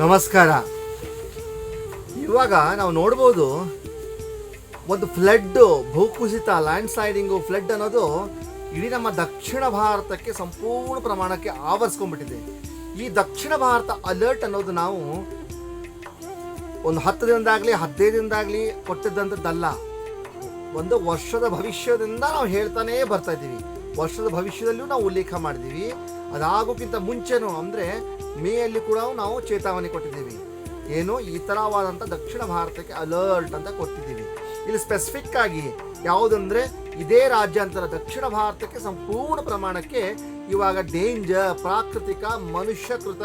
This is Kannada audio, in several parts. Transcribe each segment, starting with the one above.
ನಮಸ್ಕಾರ. ಇವಾಗ ನಾವು ನೋಡ್ಬೋದು ಒಂದು ಫ್ಲಡ್ಡು, ಭೂಕುಸಿತ ಲ್ಯಾಂಡ್ ಸ್ಲೈಡಿಂಗು ಫ್ಲಡ್ ಅನ್ನೋದು ಇಡೀ ನಮ್ಮ ದಕ್ಷಿಣ ಭಾರತಕ್ಕೆ ಸಂಪೂರ್ಣ ಪ್ರಮಾಣಕ್ಕೆ ಆವರಿಸ್ಕೊಂಡ್ಬಿಟ್ಟಿದೆ. ಈ ದಕ್ಷಿಣ ಭಾರತ ಅಲರ್ಟ್ ಅನ್ನೋದು ನಾವು ಒಂದು ಹತ್ತು ದಿನದಾಗಲಿ ಹದಿನೈದು ದಿನದಾಗಲಿ ಕೊಟ್ಟಿದ್ದಂಥದ್ದಲ್ಲ. ಒಂದು ವರ್ಷದ ಭವಿಷ್ಯದಿಂದ ನಾವು ಹೇಳ್ತಾನೇ ಬರ್ತಾ ಇದ್ದೀವಿ. ವರ್ಷದ ಭವಿಷ್ಯದಲ್ಲೂ ನಾವು ಉಲ್ಲೇಖ ಮಾಡಿದ್ದೀವಿ. ಅದಾಗೋಕ್ಕಿಂತ ಮುಂಚೆನೂ ಅಂದರೆ ಮೇಯಲ್ಲಿ ಕೂಡ ನಾವು ಚೇತಾವಣೆ ಕೊಟ್ಟಿದ್ದೀವಿ. ಏನು? ಈ ಥರವಾದಂಥ ದಕ್ಷಿಣ ಭಾರತಕ್ಕೆ ಅಲರ್ಟ್ ಅಂತ ಕೊಟ್ಟಿದ್ದೀವಿ. ಇಲ್ಲಿ ಸ್ಪೆಸಿಫಿಕ್ ಆಗಿ ಯಾವುದಂದ್ರೆ ಇದೇ ರಾಜ್ಯಾಂತರ ದಕ್ಷಿಣ ಭಾರತಕ್ಕೆ ಸಂಪೂರ್ಣ ಪ್ರಮಾಣಕ್ಕೆ ಇವಾಗ ಡೇಂಜರ್ ಪ್ರಾಕೃತಿಕ, ಮನುಷ್ಯಕೃತ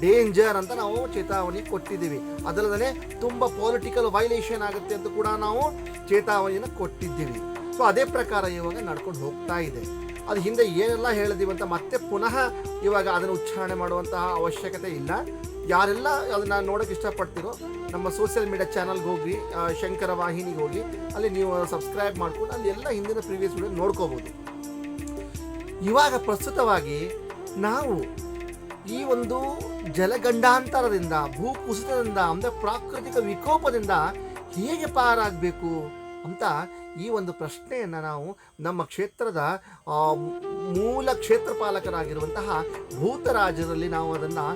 ಡೇಂಜರ್ ಅಂತ ನಾವು ಚೇತಾವಣಿ ಕೊಟ್ಟಿದ್ದೀವಿ. ಅದಲ್ಲದೆ ತುಂಬ ಪೊಲಿಟಿಕಲ್ ವೈಲೇಷನ್ ಆಗುತ್ತೆ ಅಂತ ಕೂಡ ನಾವು ಚೇತಾವಣಿಯನ್ನು ಕೊಟ್ಟಿದ್ದೀವಿ. ಸೊ ಅದೇ ಪ್ರಕಾರ ಇವಾಗ ನಡ್ಕೊಂಡು ಹೋಗ್ತಾ ಇದೆ. ಅದು ಹಿಂದೆ ಏನೆಲ್ಲ ಹೇಳಿದೀವಿ ಅಂತ ಮತ್ತೆ ಪುನಃ ಇವಾಗ ಅದನ್ನು ಉಚ್ಚಾರಣೆ ಮಾಡುವಂತಹ ಅವಶ್ಯಕತೆ ಇಲ್ಲ. ಯಾರೆಲ್ಲ ಅದನ್ನ ನೋಡೋಕೆ ಇಷ್ಟಪಡ್ತೀರೋ, ನಮ್ಮ ಸೋಷಿಯಲ್ ಮೀಡಿಯಾ ಚಾನಲ್ಗೆ ಹೋಗಿ ಶಂಕರ ವಾಹಿನಿಗೆ ಹೋಗಿ ಅಲ್ಲಿ ನೀವು ಸಬ್ಸ್ಕ್ರೈಬ್ ಮಾಡ್ಕೊಂಡು ಅಲ್ಲಿ ಎಲ್ಲ ಹಿಂದಿನ ಪ್ರೀವಿಯಸ್ ವಿಡಿಯೋ ನೋಡ್ಕೋಬೋದು. ಇವಾಗ ಪ್ರಸ್ತುತವಾಗಿ ನಾವು ಈ ಒಂದು ಜಲಗಂಡಾಂತರದಿಂದ, ಭೂಕುಸಿತದಿಂದ, ಅಂದರೆ ಪ್ರಾಕೃತಿಕ ವಿಕೋಪದಿಂದ ಹೇಗೆ ಪಾರಾಗಬೇಕು? ಅಂತ ಈ ಒಂದು ಪ್ರಶ್ನೆಯನ್ನು ನಾವು ನಮ್ಮ ಕ್ಷೇತ್ರದ ಮೂಲ ಕ್ಷೇತ್ರ ಪಾಲಕರಾಗಿರುವಂತಹ ಭೂತರಾಜರಲ್ಲಿ ನಾವು ಅದನ್ನು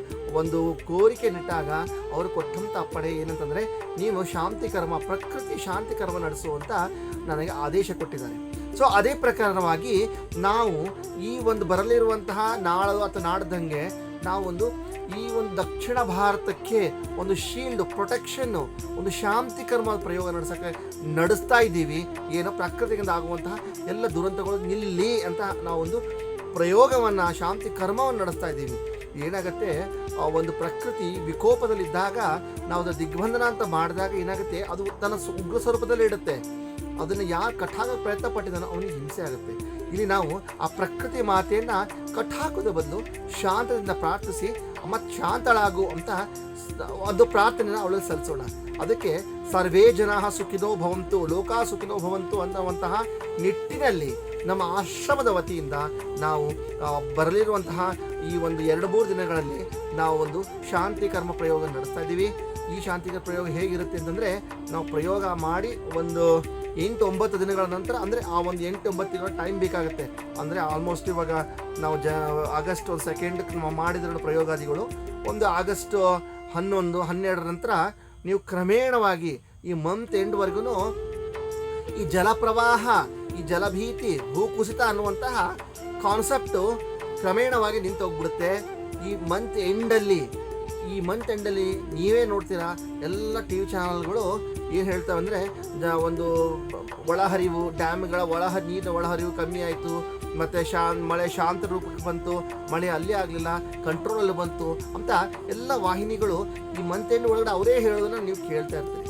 ಒಂದು ಕೋರಿಕೆ ನೆಟ್ಟಾಗ ಅವರು ಕೊಟ್ಟಂಥ ಅಪ್ಪಣೆ ಏನಂತಂದರೆ, ನೀವು ಶಾಂತಿ ಕರ್ಮ ಪ್ರಕೃತಿ ಶಾಂತಿ ಕರ್ಮ ನಡೆಸುವಂಥ ನನಗೆ ಆದೇಶ ಕೊಟ್ಟಿದ್ದಾರೆ. ಸೊ ಅದೇ ಪ್ರಕಾರವಾಗಿ ನಾವು ಈ ಒಂದು ಬರಲಿರುವಂತಹ ನಾಳು ಅಥವಾ ನಾಡ್ದಂಗೆ ನಾವು ಒಂದು ಈ ಒಂದು ದಕ್ಷಿಣ ಭಾರತಕ್ಕೆ ಒಂದು ಶೀಲ್ಡ್ ಪ್ರೊಟೆಕ್ಷನ್ನು ಒಂದು ಶಾಂತಿ ಕರ್ಮ ಪ್ರಯೋಗ ನಡೆಸೋಕ್ಕೆ ನಡೆಸ್ತಾ ಇದ್ದೀವಿ. ಏನೋ ಪ್ರಕೃತಿಯಿಂದ ಆಗುವಂತಹ ಎಲ್ಲ ದುರಂತಗಳು ನಿಲ್ಲಿ ಅಂತ ನಾವೊಂದು ಪ್ರಯೋಗವನ್ನು ಶಾಂತಿ ಕರ್ಮವನ್ನು ನಡೆಸ್ತಾ ಇದ್ದೀವಿ. ಏನಾಗುತ್ತೆ, ಆ ಒಂದು ಪ್ರಕೃತಿ ವಿಕೋಪದಲ್ಲಿದ್ದಾಗ, ನಾವು ಅದು ದಿಗ್ಬಂಧನ ಅಂತ ಮಾಡಿದಾಗ ಏನಾಗುತ್ತೆ, ಅದು ತನ್ನ ಉಗ್ರ ಸ್ವರೂಪದಲ್ಲಿ ಇಡುತ್ತೆ. ಅದನ್ನು ಯಾರು ಕಠಾಗ ಪ್ರಯತ್ನ ಪಟ್ಟಿದ್ದಾನೋ ಅವನಿಗೆ ಹಿಂಸೆ ಆಗುತ್ತೆ. ಇಲ್ಲಿ ನಾವು ಆ ಪ್ರಕೃತಿ ಮಾತೆಯನ್ನು ಕಟ್ಟಾಕೋದ ಬದಲು ಶಾಂತದಿಂದ ಪ್ರಾರ್ಥಿಸಿ ಮತ್ತು ಶಾಂತಳಾಗು ಅಂತ ಒಂದು ಪ್ರಾರ್ಥನೆನ ಅವಳಲ್ಲಿ ಸಲ್ಲಿಸೋಣ. ಅದಕ್ಕೆ ಸರ್ವೇ ಜನ ಸುಖಿನೋ ಭವಂತು, ಲೋಕ ಸುಖಿನೋ ಭವಂತು ಅನ್ನುವಂತಹ ನಿಟ್ಟಿನಲ್ಲಿ ನಮ್ಮ ಆಶ್ರಮದ ವತಿಯಿಂದ ನಾವು ಬರಲಿರುವಂತಹ ಈ ಒಂದು ಎರಡು ಮೂರು ದಿನಗಳಲ್ಲಿ ನಾವು ಒಂದು ಶಾಂತಿ ಕರ್ಮ ಪ್ರಯೋಗ ನಡೆಸ್ತಾ ಇದ್ದೀವಿ. ಈ ಶಾಂತಿ ಪ್ರಯೋಗ ಹೇಗಿರುತ್ತೆ ಅಂತಂದರೆ, ನಾವು ಪ್ರಯೋಗ ಮಾಡಿ ಒಂದು ಎಂಟು ಒಂಬತ್ತು ದಿನಗಳ ನಂತರ, ಅಂದರೆ ಆ ಒಂದು ಎಂಟು ಒಂಬತ್ತು ದಿನಗಳ ಟೈಮ್ ಬೇಕಾಗುತ್ತೆ. ಅಂದರೆ ಆಲ್ಮೋಸ್ಟ್ ಇವಾಗ ನಾವು ಜ, ಆಗಸ್ಟ್ ಒಂದು ಸೆಕೆಂಡ್ ಮಾಡಿದ್ರು ಪ್ರಯೋಗಾದಿಗಳು, ಒಂದು ಆಗಸ್ಟ್ ಹನ್ನೊಂದು, ಹನ್ನೆರಡರ ನಂತರ ನೀವು ಕ್ರಮೇಣವಾಗಿ ಈ ಮಂತ್ ಎಂಡ್ವರೆಗೂ ಈ ಜಲಪ್ರವಾಹ ಈ ಜಲಭೀತಿ, ಭೂಕುಸಿತ ಅನ್ನುವಂತಹ ಕಾನ್ಸೆಪ್ಟು ಕ್ರಮೇಣವಾಗಿ ನಿಂತು ಹೋಗ್ಬಿಡುತ್ತೆ ಈ ಮಂತ್ ಎಂಡಲ್ಲಿ ಈ ಮಂತ್ ಎಂಡಲ್ಲಿ ನೀವೇ ನೋಡ್ತೀರಾ, ಎಲ್ಲ ಟಿ ವಿ ಚಾನಲ್ಗಳು ಏನು ಹೇಳ್ತಾವೆ ಅಂದರೆ ಒಂದು ಒಳಹರಿವು ಡ್ಯಾಮ್ಗಳ ಒಳಹ, ನೀರಿನ ಒಳಹರಿವು ಕಮ್ಮಿ ಆಯಿತು, ಮತ್ತು ಶಾ ಮಳೆ ಶಾಂತ ರೂಪಕ್ಕೆ ಬಂತು, ಮಳೆ ಅಲ್ಲೇ ಆಗಲಿಲ್ಲ ಕಂಟ್ರೋಲಲ್ಲಿ ಬಂತು ಅಂತ ಎಲ್ಲ ವಾಹಿನಿಗಳು ಈ ಮಂತ್ ಎಂಡ್ ಒಳಗಡೆ ಅವರೇ ಹೇಳೋದನ್ನು ನೀವು ಕೇಳ್ತಾ ಇರ್ತೀರಿ.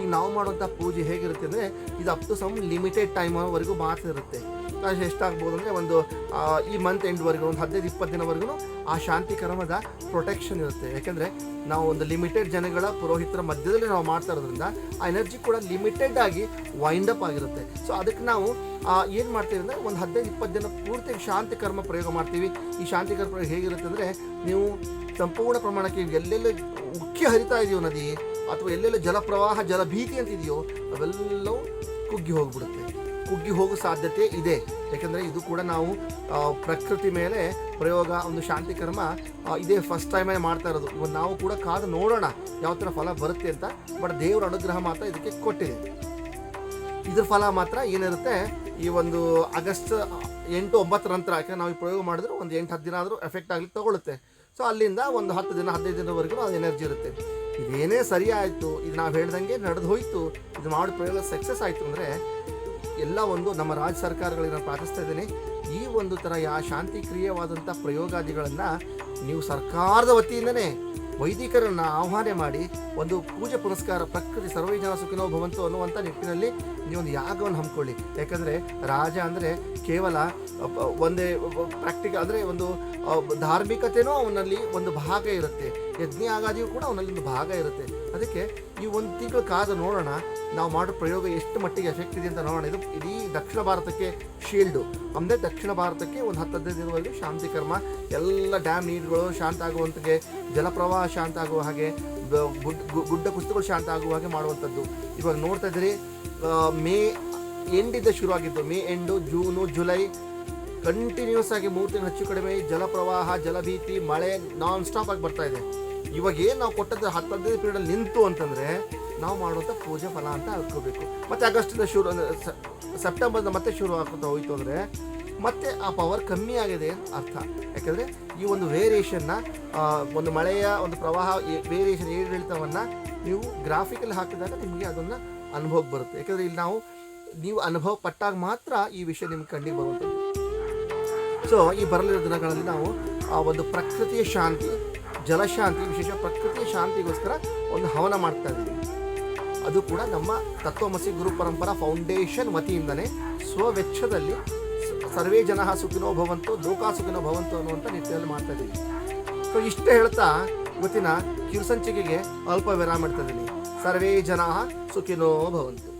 ಈಗ ನಾವು ಮಾಡುವಂಥ ಪೂಜೆ ಹೇಗಿರುತ್ತೆ ಅಂದರೆ ಇದು ಅಪ್ ಟು ಸಮ್ ಲಿಮಿಟೆಡ್ ಟೈಮ್ವರೆಗೂ ಮಾತ್ರ ಇರುತ್ತೆ. ಅದು ಎಷ್ಟಾಗ್ಬೋದು ಅಂದರೆ ಒಂದು ಈ ಮಂತ್ ಎಂಡ್ವರೆಗೂ ಒಂದು ಹದಿನೈದು, ಇಪ್ಪತ್ತು ದಿನವರೆಗೂ ಆ ಶಾಂತಿ ಕರ್ಮದ ಪ್ರೊಟೆಕ್ಷನ್ ಇರುತ್ತೆ. ಯಾಕೆಂದರೆ ನಾವು ಒಂದು ಲಿಮಿಟೆಡ್ ಜನಗಳ, ಪುರೋಹಿತರ ಮಧ್ಯದಲ್ಲಿ ನಾವು ಮಾಡ್ತಾ ಇರೋದ್ರಿಂದ ಆ ಎನರ್ಜಿ ಕೂಡ ಲಿಮಿಟೆಡ್ ಆಗಿ ವೈಂಡ್ ಅಪ್ ಆಗಿರುತ್ತೆ. ಸೊ ಅದಕ್ಕೆ ನಾವು ಏನು ಮಾಡ್ತೀವಿ ಅಂದರೆ ಒಂದು ಹದಿನೈದು, ಇಪ್ಪತ್ತು ದಿನ ಪೂರ್ತಿ ಶಾಂತಿ ಕರ್ಮ ಪ್ರಯೋಗ ಮಾಡ್ತೀವಿ. ಈ ಶಾಂತಿ ಕರ್ಮ ಹೇಗಿರುತ್ತೆ ಅಂದರೆ ನೀವು ಸಂಪೂರ್ಣ ಪ್ರಮಾಣಕ್ಕೆ ಎಲ್ಲೆಲ್ಲ ಉಕ್ಕಿ ಹರಿತಾ ಇದೆಯೋ ನದಿ. ಅಥವಾ ಎಲ್ಲೆಲ್ಲ ಜಲಪ್ರವಾಹ, ಜಲಭೀತಿ ಅಂತಿದೆಯೋ ಅವೆಲ್ಲವೂ ಕುಗ್ಗಿ ಹೋಗಿಬಿಡುತ್ತೆ. ಕುಗ್ಗಿ ಹೋಗೋ ಸಾಧ್ಯತೆ ಇದೆ. ಯಾಕಂದರೆ ಇದು ಕೂಡ ನಾವು ಪ್ರಕೃತಿ ಮೇಲೆ ಪ್ರಯೋಗ, ಒಂದು ಶಾಂತಿ ಕರ್ಮ ಇದೇ ಫಸ್ಟ್ ಟೈಮೇ ಮಾಡ್ತಾ ಇರೋದು. ಇವಾಗ ನಾವು ಕೂಡ ಕಾದು ನೋಡೋಣ ಯಾವ ಥರ ಫಲ ಬರುತ್ತೆ ಅಂತ ಬಟ್ ದೇವರ ಅನುಗ್ರಹ ಮಾತ್ರ ಇದಕ್ಕೆ ಕೊಟ್ಟಿದೆ. ಇದ್ರ ಫಲ ಮಾತ್ರ ಏನಿರುತ್ತೆ, ಈ ಒಂದು ಆಗಸ್ಟ್ ಎಂಟು ಒಂಬತ್ತರ ನಂತರ, ಯಾಕಂದ್ರೆ ನಾವು ಈ ಪ್ರಯೋಗ ಮಾಡಿದ್ರು, ಒಂದು ಎಂಟು ಹತ್ತು ದಿನ ಆದರೂ ಎಫೆಕ್ಟ್ ಆಗಲಿಕ್ಕೆ ತಗೊಳುತ್ತೆ. ಸೊ ಅಲ್ಲಿಂದ ಒಂದು ಹತ್ತು ದಿನ, ಹದಿನೈದು ದಿನವರೆಗೂ ಅದು ಎನರ್ಜಿ ಇರುತ್ತೆ. ಇದೇನೇ ಸರಿ ಆಯಿತು ಇದು ನಾವು ಹೇಳ್ದಂಗೆ ನಡೆದು ಹೋಯಿತು, ಇದು ಮಾಡೋ ಪ್ರಯೋಗ ಸಕ್ಸಸ್ ಆಯಿತು ಅಂದರೆ ಎಲ್ಲ ಒಂದು ನಮ್ಮ ರಾಜ್ಯ ಸರ್ಕಾರಗಳಿಗೆ ನಾನು ಪ್ರಾರ್ಥಿಸ್ತಾ ಇದ್ದೇನೆ. ಈ ಒಂದು ಥರ ಯಾ ಶಾಂತಿಕ್ರಿಯವಾದಂಥ ಪ್ರಯೋಗಾದಿಗಳನ್ನು ನೀವು ಸರ್ಕಾರದ ವತಿಯಿಂದನೇ ವೈದಿಕರನ್ನು ಆಹ್ವಾನ ಮಾಡಿ ಒಂದು ಪೂಜೆ ಪುರಸ್ಕಾರ ಪ್ರಕೃತಿ ಸರ್ವೈಜನ ಸುಖಿನೋ ಭವಂತು ಅನ್ನುವಂಥ ನಿಟ್ಟಿನಲ್ಲಿ ನೀವೊಂದು ಯಾಗವನ್ನು ಹಮ್ಮಿಕೊಳ್ಳಿ. ಯಾಕಂದರೆ ರಾಜ ಅಂದರೆ ಕೇವಲ ಒಂದೇ ಪ್ರಾಕ್ಟಿಕಲ್ ಅಂದರೆ ಒಂದು ಧಾರ್ಮಿಕತೆಯೂ ಅವನಲ್ಲಿ ಒಂದು ಭಾಗ ಇರುತ್ತೆ. ಯಜ್ಞ ಆಗಾದಿಯೂ ಕೂಡ ಅವನಲ್ಲಿ ಒಂದು ಭಾಗ ಇರುತ್ತೆ. ಅದಕ್ಕೆ ಈ ಒಂದು ತಿಂಗಳು ಕಾದ ನೋಡೋಣ. ನಾವು ಮಾಡೋ ಪ್ರಯೋಗ ಎಷ್ಟು ಮಟ್ಟಿಗೆ ಎಫೆಕ್ಟ್ ಇದೆ ಅಂತ ನೋಡೋಣ. ಇದು ಇಡೀ ದಕ್ಷಿಣ ಭಾರತಕ್ಕೆ ಶೀಲ್ಡು ಅಂದರೆ ದಕ್ಷಿಣ ಭಾರತಕ್ಕೆ ಒಂದು ಹತ್ತು ಹದಿನೈದು ದಿನದಲ್ಲಿ ಶಾಂತಿ ಕರ್ಮ. ಎಲ್ಲ ಡ್ಯಾಮ್ ನೀರುಗಳು ಶಾಂತ ಆಗುವಂತೆಗೆ ಜಲಪ್ರವಾಹ ಶಾಂತ ಆಗುವ ಹಾಗೆ ಗುಡ್ಡ ಕುಸಿತಗಳು ಶಾಂತ ಆಗುವ ಹಾಗೆ ಮಾಡುವಂಥದ್ದು. ಇವಾಗ ನೋಡ್ತಾ ಇದ್ದೀರಿ ಮೇ ಎಂಡಿಂದ ಶುರು May end, June, July, continuous ಆಗಿ ಮೂರು ತಿಂಗಳು ಹೆಚ್ಚು ಕಡಿಮೆ ಜಲಪ್ರವಾಹ ಜಲಭೀತಿ ಮಳೆ ನಾನ್ ಸ್ಟಾಪ್ ಆಗಿ ಬರ್ತಾ ಇದೆ. ಇವಾಗ ಏನು ನಾವು ಕೊಟ್ಟದ್ದು ಹತ್ತು ಹದಿನೈದು ಪೀರಿಯಡ್ ನಿಂತು ಅಂತಂದ್ರೆ, ನಾವು ಮಾಡುವಂಥ ಪೂಜೆ ಫಲ ಅಂತ ಅನ್ಕೋಬೇಕು. ಮತ್ತೆ ಆಗಸ್ಟಿಂದ ಶುರು ಸೆಪ್ಟೆಂಬರ್ ಮತ್ತೆ ಶುರು ಆಗ್ತಾ ಹೋಯ್ತು ಅಂದರೆ ಮತ್ತೆ ಆ ಪವರ್ ಕಮ್ಮಿ ಆಗಿದೆ ಅಂತ ಅರ್ಥ. ಯಾಕಂದರೆ ಈ ಒಂದು ವೇರಿಯೇಷನ್ನ ಒಂದು ಮಳೆಯ ಒಂದು ಪ್ರವಾಹ ವೇರಿಯೇಷನ್ ಏರಿಳಿತವನ್ನು ನೀವು ಗ್ರಾಫಿಕಲ್ ಹಾಕಿದಾಗ ನಿಮಗೆ ಅದನ್ನು ಅನುಭವಕ್ಕೆ ಬರುತ್ತೆ. ಯಾಕಂದರೆ ಇಲ್ಲಿ ನಾವು, ನೀವು ಅನುಭವ ಪಟ್ಟಾಗ ಮಾತ್ರ ಈ ವಿಷಯ ನಿಮ್ಗೆ ಕಂಡಿಗೆ ಬರುವಂಥದ್ದು. ಸೊ ಈ ಬರಲಿರೋ ದಿನಗಳಲ್ಲಿ ನಾವು, ಆ ಒಂದು ಪ್ರಕೃತಿಯ ಶಾಂತಿ ಜಲಶಾಂತಿ ವಿಶೇಷ ಪ್ರಕೃತಿಯ ಶಾಂತಿಗೋಸ್ಕರ ಒಂದು ಹವನ ಮಾಡ್ತಾ ಇದ್ದೀವಿ. ಅದು ಕೂಡ ನಮ್ಮ ತತ್ವಮಸಿ ಗುರು ಪರಂಪರಾ ಫೌಂಡೇಶನ್ ವತಿಯಿಂದನೇ, ಸ್ವವೆಚ್ಚದಲ್ಲಿ ಸರ್ವೇ ಜನ ಸುಖಿನೋ ಭವಂತು, ಲೋಕ ಸುಖಿನೋ ಭವಂತು ಅನ್ನುವಂಥ ನಿಟ್ಟಿನಲ್ಲಿ ಮಾಡ್ತಾ ಇದ್ದೀನಿ ಸೊ ಇಷ್ಟು ಹೇಳ್ತಾ ಇವತ್ತಿನ ಕಿರುಸಂಚಿಕೆಗೆ ಅಲ್ಪ ವಿರಾಮ ಇಡ್ತಾ ಇದ್ದೀನಿ ಸರ್ವೇ ಜನ ಸುಖಿನೋ ಭವಂತು.